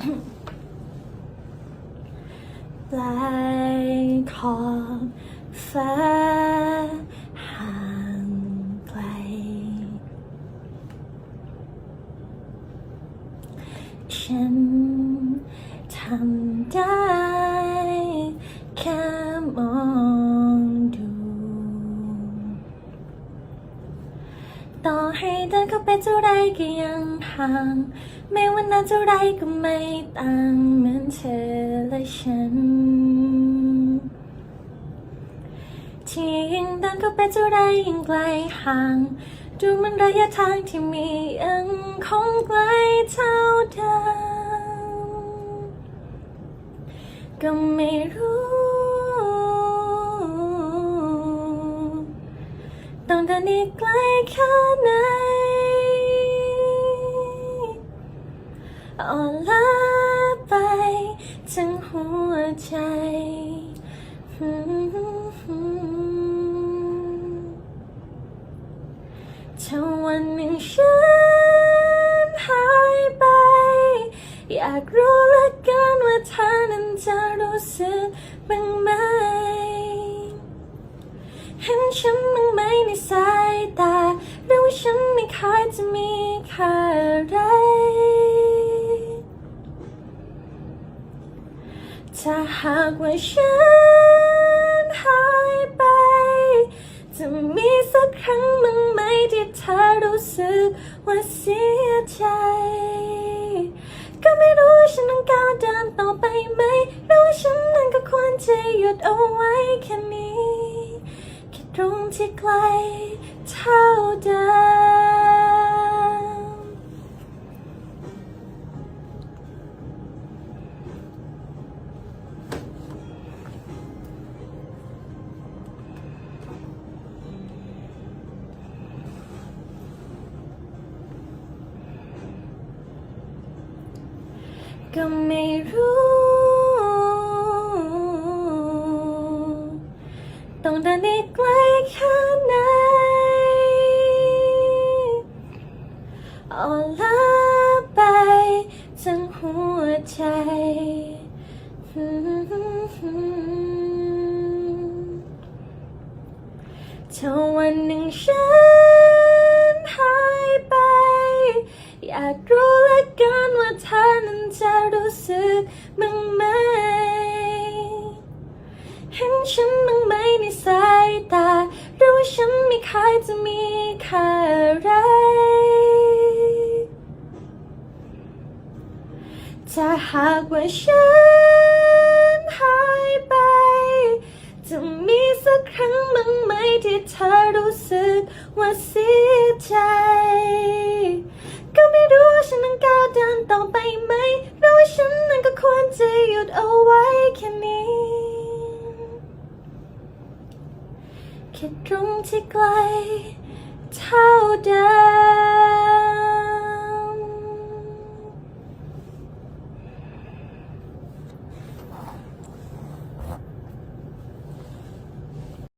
ปลายขอบฟ้าห่างไกล ฉันทำได้แค่ ต่อให้เดินเข้าไปเท่าไรก็ยังห่าง ไม่ว่านานเท่าไรก็ไม่ต่างเหมือนเธอและฉัน ที่ยิ่งเดินเข้าไปเท่าไรยิ่งไกลห่าง ดูมันระยะทางที่มียังคงไกลเท่าเดิมก็ไม่รู้ ต้องเดินอีกไกลแค่ไหนอ่อนล้าไปทั้งหัวใจถ้าวันหนึ่งฉันหายไป อยากรู้เหลือเกินว่าเธอนั้นจะรู้สึกบ้างไหมเห็นฉัน ฉันไม่เคยจะมีค่าอะไรถ้าหากว่าฉันหายไป จะมีสักครั้งบ้งไหมที่เธอรู้สึกว่าเสียใจ ก็ไม่รู้ฉันต้องก้าวเดินต่อไปไหมรือว่าฉันนั้นก็ควรจะหยุดเอาไว้แค่นี้ รงที่ไกลเท่าเดิมก็ไม่รู้ ต้องเดินอีกไกลแค่ไหนอ่อนล้าไปทั้งหัวใจถ้าวันหนึ่งฉันหายไป อยากรู้ลือเกินว่าเธอนั้นจะรู้สึกบ้างไหมเห็นฉัน ว่าฉันไม่เคยจะมีค่าอะไรถ้าหากว่าฉันหายไป จะมีสักครั้งบ้างไหมที่เธอรู้สึกว่าเสียใจ ก็ไม่รู้ว่าฉันต้องก้าวเดินต่อไปไหมหรือว่าฉันนั้นก็ควรจะหยุดเอา แค่ตรงที่ไกลเท่าเดิม